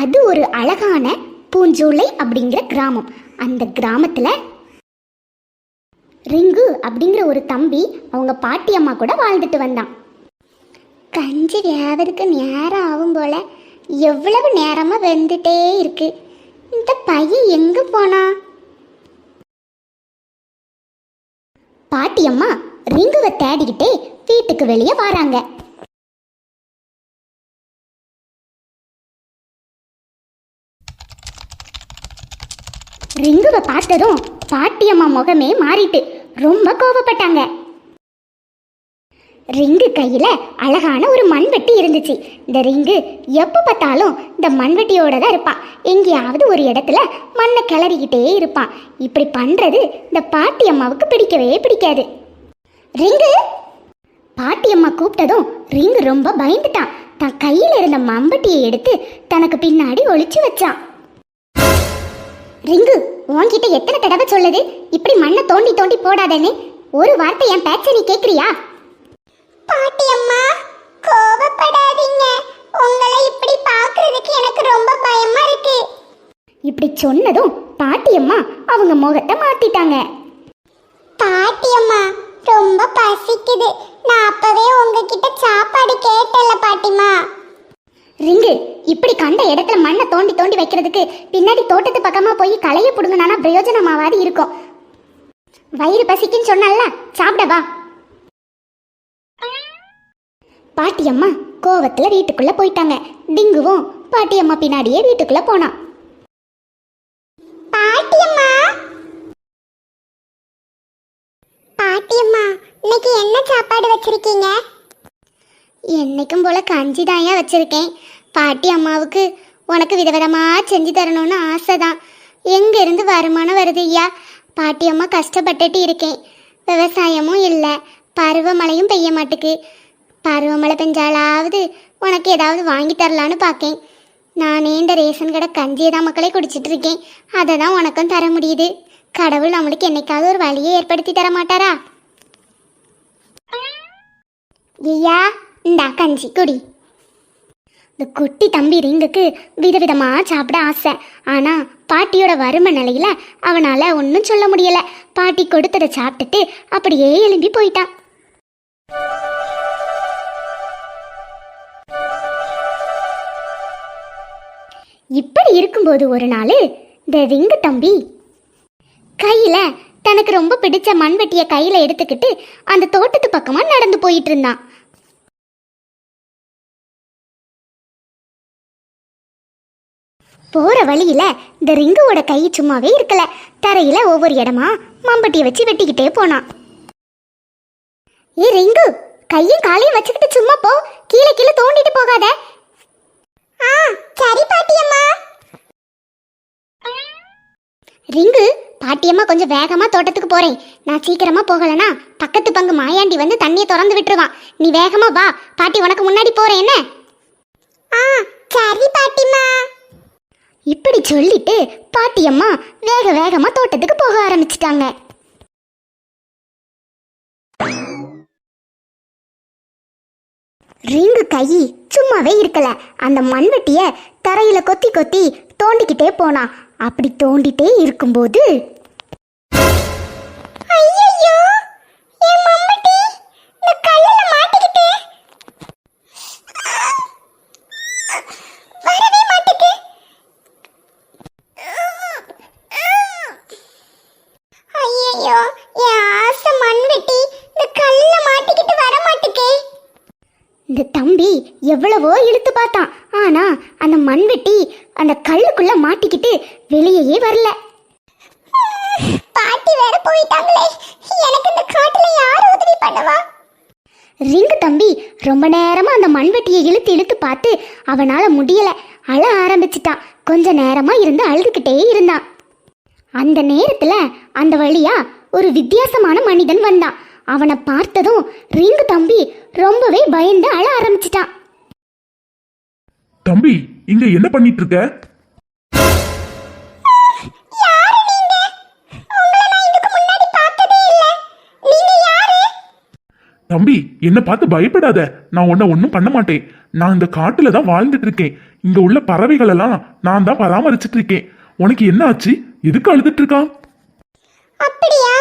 அது ஒரு அழகான பூஞ்சோலை அப்படிங்கிற கிராமம். அந்த கிராமத்தில் ரிங்கு அப்படிங்கிற ஒரு தம்பி அவங்க பாட்டி அம்மா கூட வாழ்ந்துட்டு வந்தான். கஞ்சி வேவதுக்கு நேரம் ஆகும் போல எவ்வளவு நேரமாக வெந்துட்டே இருக்கு. இந்த பையன் எங்கே போனா? பாட்டி அம்மா ரிங்குவை தேடிக்கிட்டே வீட்டுக்கு வெளியே வராங்க. ரிங்குவை பார்த்ததும் பாட்டியம்மா முகமே மாறிட்டு ரொம்ப கோவப்பட்டாங்க. ரிங்கு கையில் அழகான ஒரு மண்வெட்டி இருந்துச்சு. இந்த ரிங்கு எப்போ பார்த்தாலும் இந்த மண்வெட்டியோட தான் இருப்பான் எங்கேயாவது ஒரு இடத்துல மண்ணை கிளறிக்கிட்டே இருப்பான் இப்படி பண்ணுறது இந்த பாட்டி அம்மாவுக்கு பிடிக்கவே பிடிக்காது. ரிங்கு! பாட்டியம்மா கூப்பிட்டதும் ரிங்கு ரொம்ப பயந்துட்டான் தன் கையில் இருந்த மம்பட்டியை எடுத்து தனக்கு பின்னாடி ஒழிச்சு வச்சான் ரிங்கு உன்கிட்ட எத்தனை தடவை சொல்லுது? இப்படி மண்ணை தோண்டி தோண்டி போடாதேன்னு ஒரு வார்த்தை என் பேச்ச நீ கேக்குறியா? பாட்டி அம்மா கோபப்படாதீங்க உங்களை இப்படி பார்க்கிறதுக்கு எனக்கு ரொம்ப பயமா இருக்கு. இப்படி சொன்னதும் பாட்டி அம்மா அவங்க முகத்தை மாத்திட்டாங்க. பாட்டி அம்மா ரொம்ப பசிக்குது. நான் அப்பவே உங்ககிட்ட சாப்பாடு கேட்டல பாட்டிமா ரிங்கு இப்படி கண்ட இடத்துல மண்ணை தோண்டி தோண்டி வைக்கிறதுக்கு பின்னாடி தோட்டத்து பக்கமா போய் களைய புடுங்கினா பிரயோஜனமாவாது இருக்கும். வயிறு பசிக்குன்னு சொன்னால சாப்பிட வா. பாட்டியம்மா கோவத்துல வீட்டுக்குள்ள போயிட்டாங்க. டிங்குவும் பாட்டியம்மா பின்னாடியே வீட்டுக்குள்ள போனான் பாட்டியம்மா பாட்டியம்மா இன்னைக்கு என்ன சாப்பாடு வச்சிருக்கீங்க? என்னைக்கும் போல கஞ்சி தாயா வச்சிருக்கேன். பாட்டி அம்மாவுக்கு உனக்கு விதவிதமாக செஞ்சு தரணும்னு ஆசை தான் எங்கேருந்து வருமானம் வருது ஐயா? பாட்டி அம்மா கஷ்டப்பட்டுட்டு இருக்கேன். விவசாயமும் இல்லை பருவமழையும் பெய்ய மாட்டுக்கு. பருவமழை பெஞ்சாலாவது உனக்கு ஏதாவது வாங்கி தரலான்னு பார்க்கேன் நானே இந்த ரேஷன் கடை கஞ்சியை தான் மக்களே குடிச்சிட்டு இருக்கேன். அதை தான் உனக்கும் தர முடியுது. கடவுள் நம்மளுக்கு என்னைக்காவது ஒரு வழியை ஏற்படுத்தி தர மாட்டாரா ஐயா இந்தா கஞ்சி குடி. இந்த குட்டி தம்பி ரிங்குக்கு விதவிதமாக சாப்பிட ஆசை. ஆனா பாட்டியோட வறுமை நிலையில அவனால ஒன்றும் சொல்ல முடியல. பாட்டி கொடுத்ததை சாப்பிட்டுட்டு அப்படியே எழும்பி போயிட்டான். இப்படி இருக்கும்போது ஒரு நாள் இந்த ரிங்கு தம்பி கையில தனக்கு ரொம்ப பிடிச்ச மண்வெட்டிய கையில எடுத்துக்கிட்டு அந்த தோட்டத்து பக்கமா நடந்து போயிட்டு இருந்தான். போற வழியில இந்த ரிங்குவோட கை சும்மாவே இருக்கல. தரையில ஒவ்வொரு இடமா மம்பட்டியை வச்சு வெட்டிக்கிட்டே போனான். ஏ ரிங்கு கையும் காலையும் வச்சுக்கிட்டு சும்மா போ. கீழே கீழே தோண்டிட்டு போகாத. ஆ சரி பாட்டியம்மா ரிங்கு பாட்டியம்மா கொஞ்சம் வேகமா தோட்டத்துக்கு போறேன். நான் சீக்கிரமா போகலனா பக்கத்து பங்கு மாயாண்டி வந்து தண்ணியை திறந்து விட்டுருவான். நீ வேகமா வா. பாட்டி உனக்கு முன்னாடி போறேன் என்ன? ஆ சரி பாட்டிம்மா. இப்படி சொல்லிட்டு பாட்டியம்மா வேக வேகமா தோட்டத்துக்கு போக ஆரம்பிச்சிட்டாங்க. ரிங்கு கை சும்மாவே இருக்கல. அந்த மண்வெட்டிய தரையில கொத்தி கொத்தி தோண்டிக்கிட்டே போனா. அப்படி தோண்டிட்டே இருக்கும்போது எவ்வளவோ இழுத்து பார்த்தான். ஆனா அந்த மண்வெட்டி அந்த கல்லுக்குள்ள மாட்டிக்கிட்டு வெளியே வரல. பாட்டி வேற போயிட்டாங்களே. எனக்கு இந்த காட்டுல யார் உதவி பண்ணுவா? ரிங்கு தம்பி ரொம்ப நேரமா அந்த மண்வெட்டியை இழுத்து இழுத்து பார்த்து அவனால முடியல. அழ ஆரம்பிச்சிட்டான். கொஞ்ச நேரமா இருந்து அழுதுகிட்டே இருந்தான். அந்த நேரத்துல அந்த வழியா ஒரு வித்தியாசமான மனிதன் வந்தான். அவனை பார்த்ததும் ரிங்கு தம்பி ரொம்பவே பயந்து அழ ஆரம்பிச்சிட்டான். தம்பி இங்க என்ன பண்ணிட்டு இருக்க தம்பி என்ன பார்த்து பயப்படாத. நான் உன்னை ஒன்றும் பண்ண மாட்டேன். நான் இந்த காட்டுல தான் வாழ்ந்துட்டு இருக்கேன் இங்க உள்ள பறவைகள் எல்லாம் நான் தான் பராமரிச்சுட்டு இருக்கேன் உனக்கு என்ன ஆச்சு? எதுக்கு அழுதுட்டு இருக்கான் அப்படியா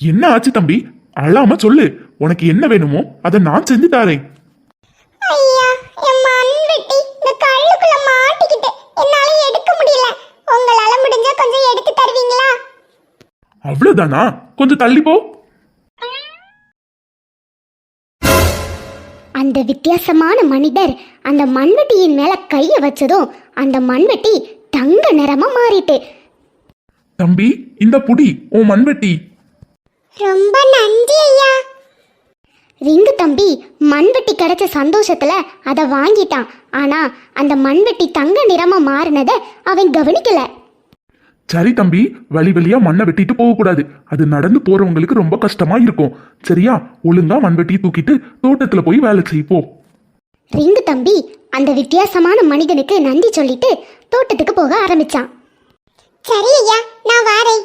என்ன ஆச்சு தம்பி? அழாம சொல்லு. உனக்கு என்ன வேணுமோ அதை நான் செஞ்சு தாரேன். அவ்வளவுதானா? கொஞ்சம் தள்ளி போ. அந்த வித்தியாசமான மனிதர் அந்த மண்வெட்டியின் மேல கைய வச்சதும் அந்த மண்வெட்டி தங்க நிறமா மாறிட்டு. தம்பி இந்த புடி உன் மண்வெட்டி. ரொம்ப நன்றி ஐயா. ரிங்கு தம்பி மண்வெட்டி கிடைச்ச சந்தோஷத்துல அதை வாங்கிட்டான். ஆனா அந்த மண்வெட்டி தங்க நிறமா மாறினத அவன் கவனிக்கல. சரி தம்பி வழி வழியா மண்ணை வெட்டிட்டு போக கூடாது. அது நடந்து போறவங்களுக்கு ரொம்ப கஷ்டமா இருக்கும். சரியா? ஒழுங்கா மண்வெட்டியை தூக்கிட்டு தோட்டத்துல போய் வேலை செய் போ ரிங்கு தம்பி அந்த வித்தியாசமான மனிதனுக்கு நன்றி சொல்லிட்டு தோட்டத்துக்கு போக ஆரம்பிச்சான். சரி ஐயா நான் வாரேன்.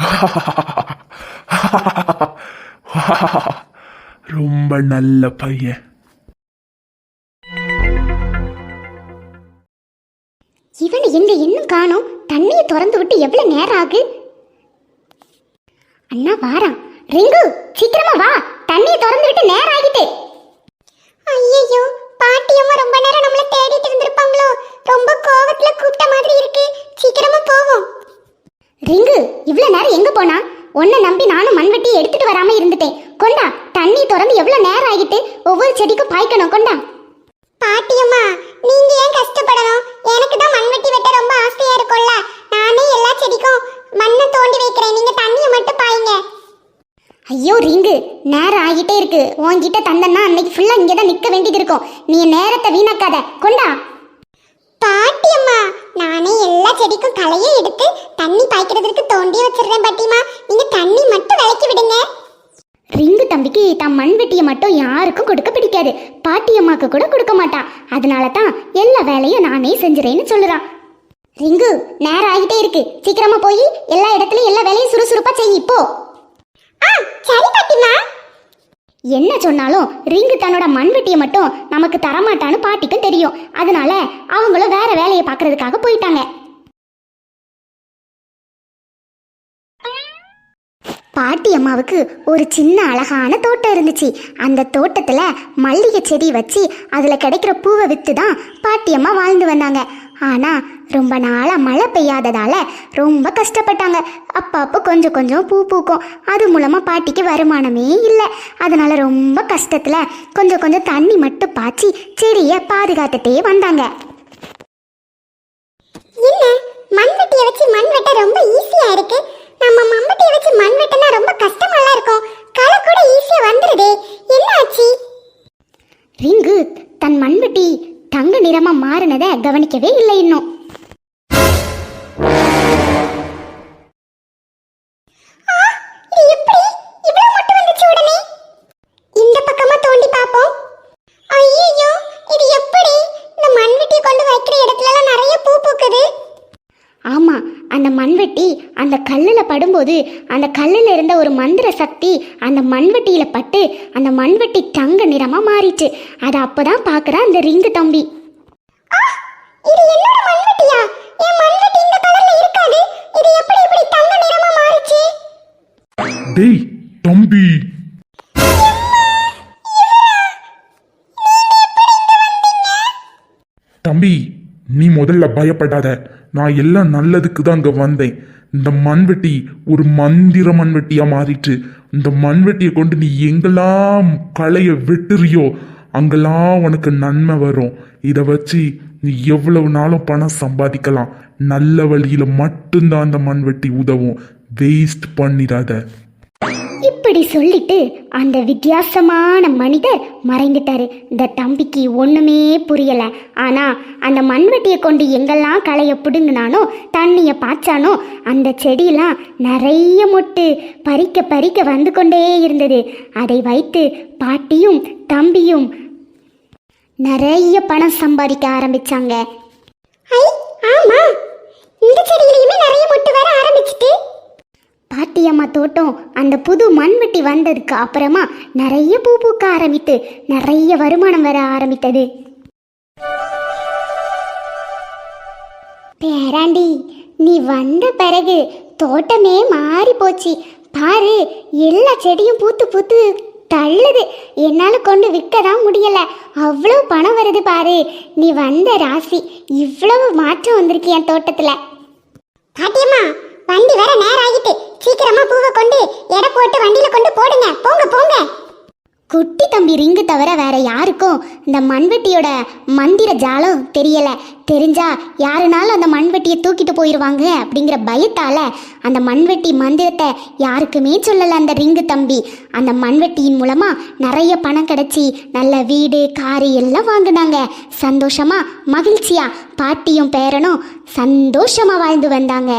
ரொம்ப நல்ல பையன். இவனை எங்க இன்னும் காணோம்? தண்ணியை திறந்து விட்டு எவ்வளவு நேரம் ஆகு? அண்ணா வாரான். ரிங்கு சீக்கிரமா வா. தண்ணியை திறந்து விட்டு நேரம் ஆகிட்டு. ஐயோ பாட்டியம்மா ரொம்ப நேரம் நம்மள தேடிட்டு இருந்திருப்பாங்களோ. ரொம்ப கோவத்துல கூப்பிட்ட மாதிரி இருக்கு. சீக்கிரமா போவோம். ரிங்கு இவ்வளவு நேரம் எங்க போனா? உன்னை நம்பி நானும் மண்வெட்டி எடுத்துட்டு வராம இருந்துட்டேன். கொண்டா தண்ணி திறந்து எவ்வளவு நேரம் ஆகிட்டு ஒவ்வொரு செடிக்கும் பாய்க்கணும் கொண்டா. பாட்டியம்மா நீங்க ஏன் கஷ்டப்படணும்? எனக்கு தான் மண்வெட்டி வெட்ட ரொம்ப ஆசையா இருக்கும்ல. நானே எல்லா செடிக்கும் மண்ணை தோண்டி வைக்கிறேன். நீங்க தண்ணியை மட்டும் பாயுங்க. ஐயோ ரிங்கு நேரம் ஆகிட்டே இருக்கு. உன்கிட்ட தந்தன்னா அன்னைக்கு ஃபுல்லா இங்கே தான் நிக்க வேண்டியது இருக்கும். நீ நேரத்தை வீணாக்காத. கொண்டா. பாட்டியம்மா நானே எல்லா செடிக்கும் களையை எடுத்து தண்ணி பாய்க்கிறதுக்கு தோண்டி வச்சிடுறேன் பாட்டிமா நீங்க தண்ணி மட்டும் விளக்கி விடுங்க. ரிங்கு தம்பிக்கு தான் மண்வெட்டியை மட்டும் யாருக்கும் கொடுக்க பிடிக்காது. பாட்டியம்மாக்கு கூட கொடுக்க மாட்டான். அதனால தான் எல்லா வேலையும் நானே செஞ்சுறேன்னு சொல்லுறான். ரிங்கு நேரம் ஆகிட்டே இருக்கு. சீக்கிரமா போய் எல்லா இடத்துலயும் எல்லா வேலையும் சுறுசுறுப்பா செய் இப்போ. சரி பாட்டிமா என்ன சொன்னாலும் ரிங்கு தன்னோட மண்வெட்டியை மட்டும் நமக்கு தரமாட்டான்னு பாட்டிக்கும் தெரியும். அதனால அவங்களும் வேற வேலையை பார்க்கறதுக்காக போயிட்டாங்க. பாட்டி அம்மாவுக்கு ஒரு சின்ன அழகான தோட்டம் இருந்துச்சு. அந்த தோட்டத்தில் மல்லிகை செடி வச்சு அதில் கிடைக்கிற பூவை விற்று தான் பாட்டி அம்மா வாழ்ந்து வந்தாங்க. ஆனால் ரொம்ப நாளாக மழை பெய்யாததால் ரொம்ப கஷ்டப்பட்டாங்க. அப்பப்போ கொஞ்சம் கொஞ்சம் பூ பூக்கும். அது மூலமாக பாட்டிக்கு வருமானமே இல்லை. அதனால் ரொம்ப கஷ்டத்தில் கொஞ்சம் கொஞ்சம் தண்ணி மட்டும் பாய்ச்சி செடியை பாதுகாத்துட்டே வந்தாங்க. என்ன? மண்வெட்டியை வச்சு மண் வெட்ட ரொம்ப ஈஸியாக இருக்குது நம்ம மம்பட்டியை வச்சு மண் வெட்டினா ரொம்ப கஷ்டமாலாம் இருக்கும். களை கூட ஈஸியா வந்துருதே. என்ன ஆச்சு ரிங்கு தன் மண்வெட்டி தங்க நிறமா மாறினதை கவனிக்கவே இல்லை இன்னும். இந்த பக்கமா தோண்டி இது எப்படி? இந்த கொண்டு வைக்கிற இடத்துல எல்லாம் நிறைய பூ பூக்குது. ஆமா அந்த மண்வெட்டி அந்த கல்லுல படும்போது அந்த கல்லுல இருந்த ஒரு மந்திர சக்தி அந்த மண்வெட்டியில பட்டு அந்த மண்வெட்டி தங்க நிறமா மாறிச்சு. அதை அப்பதான் பாக்குறா அந்த ரிங்கு தம்பி. இது என்னோட மண்வெட்டியா? என் மண்வெட்டி இந்த கலர்ல இருக்காது. இது எப்படி இப்படி தங்க நிறமா மாறிச்சு? டேய் தம்பி. தம்பி நீ முதல்ல பயப்படாத. நான் எல்லாம் நல்லதுக்கு தான் அங்க வந்தேன். இந்த மண்வெட்டி ஒரு மந்திர மண்வெட்டியா மாறிட்டு இந்த மண்வெட்டியை கொண்டு நீ எங்கெல்லாம் களைய வெட்டுறியோ அங்கெல்லாம் உனக்கு நன்மை வரும். இதை வச்சு நீ எவ்வளவு நாளும் பணம் சம்பாதிக்கலாம். நல்ல வழியில மட்டும்தான் அந்த மண்வெட்டி உதவும். வேஸ்ட் பண்ணிடாத. இப்படி சொல்லிட்டு அந்த வித்தியாசமான மனிதர் மறைந்துட்டாரு. இந்த தம்பிக்கு ஒண்ணுமே புரியல. ஆனா அந்த மண்வெட்டியை கொண்டு எங்கெல்லாம் களைய பிடுங்கினானோ தண்ணிய பாய்ச்சானோ அந்த செடியெல்லாம் நிறைய மொட்டு பறிக்க பறிக்க வந்து கொண்டே இருந்தது. அதை வைத்து பாட்டியும் தம்பியும் நிறைய பணம் சம்பாதிக்க ஆரம்பிச்சாங்க. ஐ ஆமா. இந்த செடியிலயுமே நிறைய மொட்டு வர ஆரம்பிச்சிட்டு பாட்டியம்மா தோட்டம் அந்த புது மண்வெட்டி வந்ததுக்கு அப்புறமா நிறைய பூ பூக்க ஆரம்பித்து நிறைய வருமானம் வர ஆரம்பித்தது. பேராண்டி நீ வந்த பிறகு தோட்டமே மாறி போச்சு. பாரு எல்லா செடியும் பூத்து பூத்து தள்ளுது. என்னால் கொண்டு விற்க தான் முடியல. அவ்வளோ பணம் வருது பாரு. நீ வந்த ராசி இவ்வளவு மாற்றம் வந்திருக்கு என் தோட்டத்தில். பாட்டியம்மா வண்டி வர நேரம் ஆகிட்டு சீக்கிரமா பூவை கொண்டு எடை போட்டு வண்டியில கொண்டு போடுங்க. போங்க போங்க. குட்டி தம்பி ரிங்கு தவிர வேற யாருக்கும் இந்த மண்வெட்டியோட மந்திர ஜாலம் தெரியல. தெரிஞ்சா யாருனாலும் அந்த மண்வெட்டியை தூக்கிட்டு போயிடுவாங்க அப்படிங்கிற பயத்தால அந்த மண்வெட்டி மந்திரத்தை யாருக்குமே சொல்லலை அந்த ரிங்கு தம்பி. அந்த மண்வெட்டியின் மூலமா நிறைய பணம் கிடைச்சி நல்ல வீடு காரு எல்லாம் வாங்கினாங்க. சந்தோஷமா மகிழ்ச்சியா பாட்டியும் பேரனும் சந்தோஷமா வாழ்ந்து வந்தாங்க.